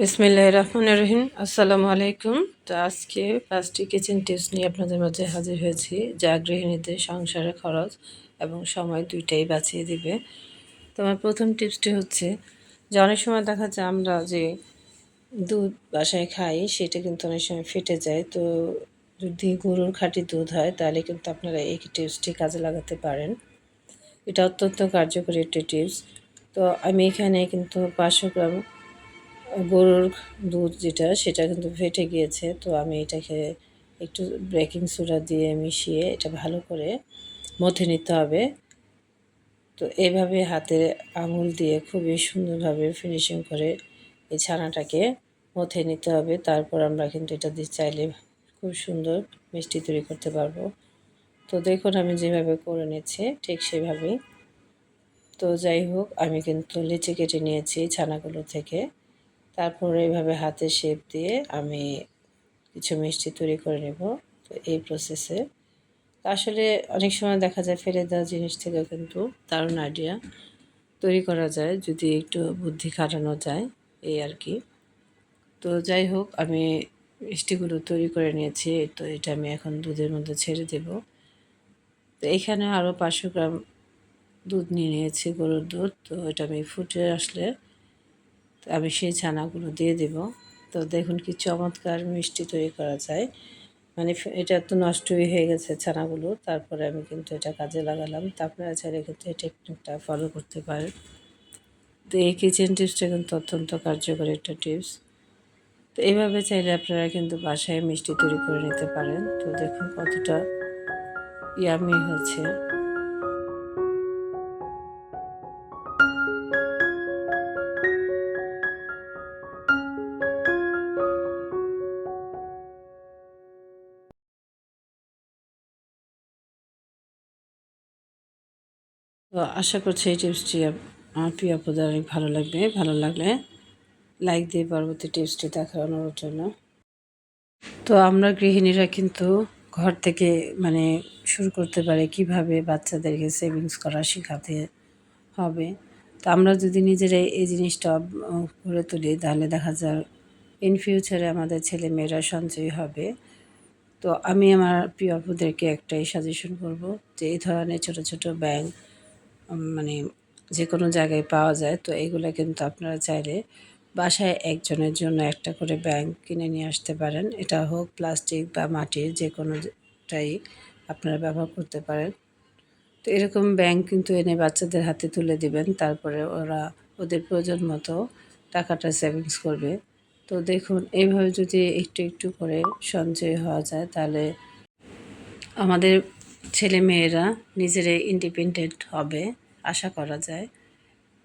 বিসমিল্লাহ রহমান রহিম। আসসালামু আলাইকুম। তো আজকে পাঁচটি কিচেন টিপস নিয়ে আপনাদের মাঝে হাজির হয়েছি। যা গৃহিণীদের সংসারে খরচ এবং সময় দুইটাই বাঁচিয়ে দিবে। তো আমার প্রথম টিপসটি হচ্ছে যে অনেক সময় দেখা যায় আমরা যে দুধ বাসায় খাই, সেটা কিন্তু অনেক সময় ফেটে যায়। তো যদি গরুর খাঁটি দুধ হয়, তাহলে কিন্তু আপনারা এই টিপসটি কাজে লাগাতে পারেন। এটা অত্যন্ত কার্যকরী একটি টিপস তো আমি এখানে কিন্তু পাঁচশো গ্রাম গরুর দুধ যেটা, সেটা কিন্তু ফেটে গিয়েছে। তো আমি এটাকে একটু বেকিং সোডা দিয়ে মিশিয়ে এটা ভালো করে মথে নিতে হবে। তো এভাবে হাতে আঙুল দিয়ে খুবই সুন্দরভাবে ফিনিশিং করে এই ছানাটাকে মথে নিতে হবে। তারপর আমরা কিন্তু এটা দিয়ে চাইলে খুব সুন্দর মিষ্টি তৈরি করতে পারব। তো দেখুন আমি যেভাবে করে নিচ্ছি, ঠিক সেভাবেই। তো যাই হোক, আমি কিন্তু লিচি কেটে নিয়েছি ছানাগুলো থেকে। তারপরে এইভাবে হাতে শেপ দিয়ে আমি কিছু মিষ্টি তৈরি করে নেব তো এই প্রসেসে আসলে অনেক সময় দেখা যায় ফেলে দেওয়া জিনিস থেকে কিন্তু দারুণ আইডিয়া তৈরি করা যায় যদি একটু বুদ্ধি খাটানো যায়, এই আর কি। তো যাই হোক, আমি মিষ্টিগুলো তৈরি করে নিয়েছি, তো এটা আমি এখন দুধের মধ্যে ছেড়ে দেব। তো এখানে আরও পাঁচশো গ্রাম দুধ নিয়ে নিয়েছি গরুর দুধ, তো এটা আমি ফুটে আসলে আমি সেই ছানাগুলো দিয়ে দেব। তো দেখুন কি চমৎকার মিষ্টি তৈরি করা যায়। মানে এটা তো নষ্টই হয়ে গেছে ছানাগুলো। তারপরে আমি কিন্তু এটা কাজে লাগালাম। তারপরে চাইলে কিন্তু এই টেকনিকটা ফলো করতে পারেন। তো এই কিচেন টিপসটা কিন্তু অত্যন্ত কার্যকরী একটা টিপস তো এইভাবে চাইলে আপনারা কিন্তু বাসায় মিষ্টি তৈরি করে নিতে পারেন। তো দেখুন কতটা ইয়ামি হচ্ছে। আশা করছি এই টিপসটি আমার প্রিয় আপনাদের অনেক ভালো লাগবে। ভালো লাগলে লাইক দিয়ে পরবর্তী টিপসটি দেখার অনুরোধ জন্য তো আমরা গৃহিণীরা কিন্তু ঘর থেকে মানে শুরু করতে পারে কীভাবে বাচ্চাদেরকে সেভিংস করা শেখাতে হবে। তো আমরা যদি নিজেরাই এই জিনিসটা করে তুলি, তাহলে দেখা যায় ইন ফিউচারে আমাদের ছেলে মেয়েরা সঞ্চয় হবে। তো আমি আমার প্রিয় আপুদেরকে একটাই সাজেশন করব যে, এই ধরনের ছোট ছোট ব্যাংক মানে যে কোনো জায়গায় পাওয়া যায়, তো এগুলো কিন্তু আপনারা চাইলে বাসায় একজনের জন্য একটা করে ব্যাংক কিনে নিয়ে আসতে পারেন। এটা হোক প্লাস্টিক বা মাটির যে কোনোটাই আপনারা ব্যবহার করতে পারেন। তো এরকম ব্যাংক কিন্তু এনে বাচ্চাদের হাতে তুলে দিবেন, তারপরে ওরা ওদের প্রয়োজন মতো টাকাটা সেভিংস করবে। তো দেখুন এইভাবে যদি একটু একটু করে সঞ্চয় হওয়া যায়, তাহলে আমাদের ছেলে মেয়েরা নিজেরাই ইন্ডিপেন্ডেন্ট হবে, আশা করা যায়।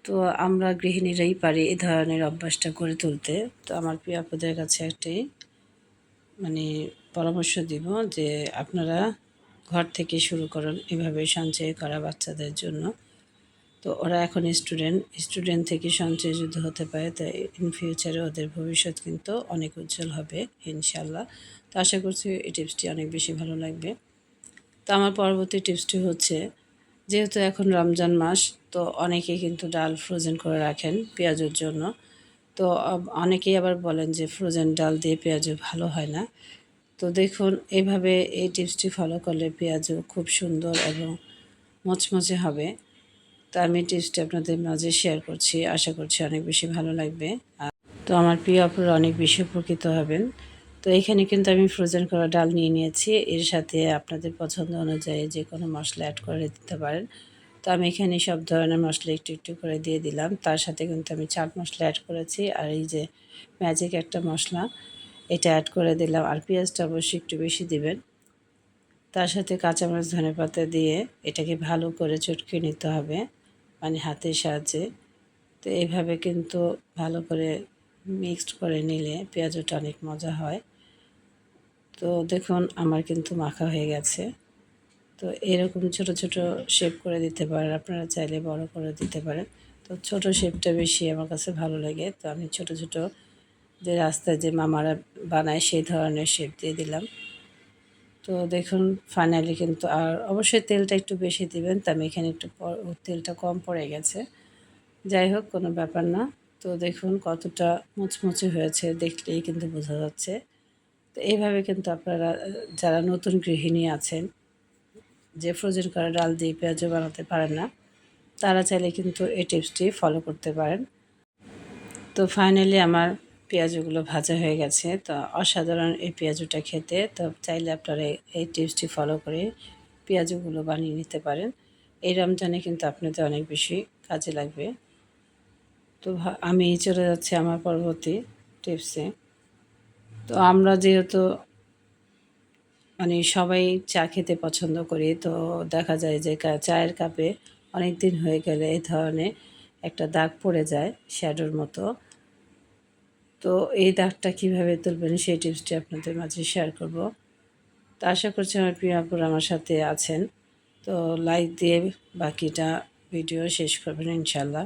তো আমরা গৃহিণীরাই পারি এ ধরনের অভ্যাসটা করে তুলতে। তো আমার প্রিয় আপনাদের কাছে একটি মানে পরামর্শ দিব যে আপনারা ঘর থেকে শুরু করুন এভাবে সঞ্চয় করা বাচ্চাদের জন্য। তো ওরা এখন স্টুডেন্ট স্টুডেন্ট থেকে সঞ্চয় যদি হতে পারে, তো ইন ফিউচারে ওদের ভবিষ্যৎ কিন্তু অনেক উজ্জ্বল হবে ইনশাল্লাহ তো আশা করছি এই টিপসটি অনেক বেশি ভালো লাগবে। তো আমার পরবর্তী টিপসটি হচ্ছে, যেহেতু এখন রমজান মাস, তো অনেকেই কিন্তু ডাল ফ্রোজেন করে রাখেন পেঁয়াজের জন্য। তো অনেকেই আবার বলেন যে ফ্রোজেন ডাল দিয়ে পেঁয়াজও ভালো হয় না। তো দেখুন এইভাবে এই টিপসটি ফলো করলে পেঁয়াজও খুব সুন্দর এবং মচমচে হবে। তো আমি টিপসটি আপনাদের মাঝে শেয়ার করছি। আশা করছি অনেক বেশি ভালো লাগবে। তো আমার প্রিয় আপনারা অনেক বেশি উপকৃত হবেন। তো এখানে কিন্তু আমি ফ্রোজেন করা ডাল নিয়ে নিয়েছি। এর সাথে আপনাদের পছন্দ অনুযায়ী যে কোনো মশলা অ্যাড করে দিতে পারেন। তো আমি এখানে সব ধরনের মশলা একটু একটু করে দিয়ে দিলাম। তার সাথে কিন্তু আমি চাট মশলা অ্যাড করেছি। আর এই যে ম্যাজিক একটা মশলা, এটা অ্যাড করে দিলাম। আর পেঁয়াজটা অবশ্যই একটু বেশি দিবেন। তার সাথে কাঁচামরিচ ধনে পাতা দিয়ে এটাকে ভালো করে চটকে নিতে হবে মানে হাতের সাহায্যে। তো এইভাবে কিন্তু ভালো করে মিক্সড করে নিলে পেঁয়াজটা অনেক মজা হয়। তো দেখুন, আমার কিন্তু মাখা হয়ে গেছে। তো এরকম ছোট ছোট শেপ করে দিতে পারেন। আপনারা চাইলে বড় করে দিতে পারেন। তো ছোট শেপটা বেশি আমার কাছে ভালো লাগে। তো আমি ছোট ছোট যে রাস্তায় যে মামারা বানায়, সেই ধরনের শেপ দিয়ে দিলাম। তো দেখুন ফাইনালি কিন্তু আর অবশ্যই তেলটা একটু বেশি দিবেন। তো আমি এখানে একটু তেলটা কম পড়ে গেছে। যাই হোক, কোনো ব্যাপার না। তো দেখুন, কতটা মুচমুচে হয়েছে। দেখলেই কিন্তু বোঝা যাচ্ছে। তো এইভাবে কিন্তু আপনারা যারা নতুন গৃহিণী আছেন, যে ফ্রোজেন করা ডাল দিয়ে পেঁয়াজও বানাতে পারেন না, তারা চাইলে কিন্তু এই টিপসটি ফলো করতে পারেন। তো ফাইনালি আমার পেঁয়াজগুলো ভাজা হয়ে গেছে। তো অসাধারণ এই পেঁয়াজুটা খেতে। তো চাইলে আপনারা এই- টিপসটি ফলো করে পেঁয়াজগুলো বানিয়ে নিতে পারেন। এই রমজানে কিন্তু আপনাদের অনেক বেশি কাজে লাগবে। তো আমি চলে যাচ্ছি আমার পরবর্তী টিপসে। তো আমরা যেহেতু মানে সবাই চা খেতে পছন্দ করি, তো দেখা যায় যে চায়ের কাপে অনেক দিন হয়ে গেলে এই ধরনের একটা দাগ পড়ে যায় শ্যাডোর মতো। তো এই দাগটা কীভাবে তুলবেন সেই টিপসটি আপনাদের মাঝে শেয়ার করব। তো আশা করছি আমার প্রিয় আপুরা আমার সাথে আছেন। তো লাইক দিয়ে বাকিটা ভিডিও শেষ করবেন ইনশাল্লাহ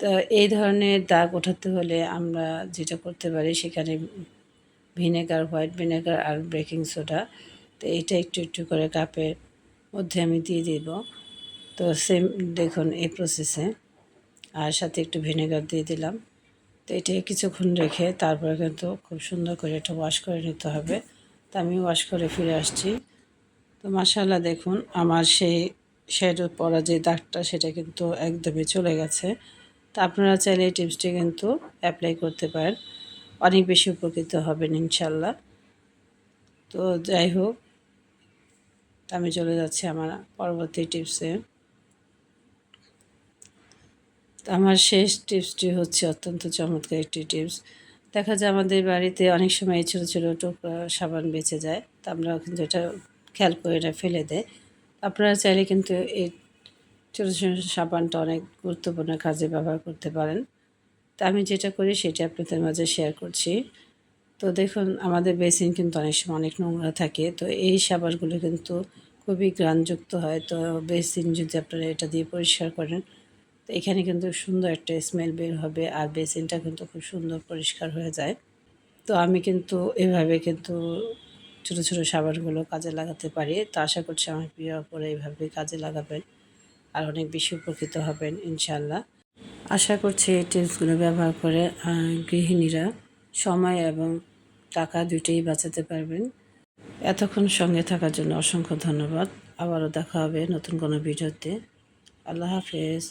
তো এই ধরনের দাগ ওঠাতে হলে আমরা যেটা করতে পারি, সেখানে ভিনেগার, হোয়াইট ভিনেগার আর বেকিং সোডা। তো এইটা একটু একটু করে কাপের মধ্যে আমি দিয়ে দিব। তো সেম, দেখুন এই প্রসেসে আর সাথে একটু ভিনেগার দিয়ে দিলাম। তো এটা কিছুক্ষণ রেখে তারপরে কিন্তু খুব সুন্দর করে এটা ওয়াশ করে নিতে হবে। তো আমি ওয়াশ করে ফিরে আসছি। তো মাসাল্লাহ দেখুন আমার সেই শ্যাডো পরা যে দাগটা, সেটা কিন্তু একদমই চলে গেছে। তো আপনারা চাইলে এই টিপসটি কিন্তু অ্যাপ্লাই করতে পারেন। অনেক বেশি উপকৃত হবেন ইনশাল্লাহ তো যাই হোক, আমি চলে যাচ্ছি আমার পরবর্তী টিপসে আমার শেষ টিপসটি হচ্ছে অত্যন্ত চমৎকার একটি টিপস দেখা যায় আমাদের বাড়িতে অনেক সময় এই ছোটো ছোটো টুকরা সাবান বেঁচে যায়। তা আমরা কিন্তু এটা খেয়াল করে এটা ফেলে দেয়। আপনারা চাইলে কিন্তু এই ছোটো ছোটো সাবানটা অনেক গুরুত্বপূর্ণ কাজে ব্যবহার করতে পারেন। তা আমি যেটা করি সেটা আপনাদের মাঝে শেয়ার করছি। তো দেখুন, আমাদের বেসিন কিন্তু অনেক সময় অনেক নোংরা থাকে। তো এই সাবানগুলো কিন্তু খুবই গ্রানযুক্ত হয়। তো বেসিন যদি আপনারা এটা দিয়ে পরিষ্কার করেন, তো এখানে কিন্তু সুন্দর একটা স্মেল বের হবে আর বেসিনটা কিন্তু খুব সুন্দর পরিষ্কার হয়ে যায়। তো আমি কিন্তু এভাবে কিন্তু ছোটো ছোটো সাবানগুলো কাজে লাগাতে পারি। তো আশা করছি আমার প্রিয় করে এইভাবে কাজে লাগাবেন। আর অনেক বেশি উপকৃত হবেন ইনশাল্লাহ আশা করছি এই টিপসগুলো ব্যবহার করে গৃহিণীরা সময় এবং টাকা দুটোই বাঁচাতে পারবেন। এতক্ষণ সঙ্গে থাকার জন্য অসংখ্য ধন্যবাদ। আবারও দেখা হবে নতুন কোনো ভিডিওতে। আল্লাহ হাফেজ।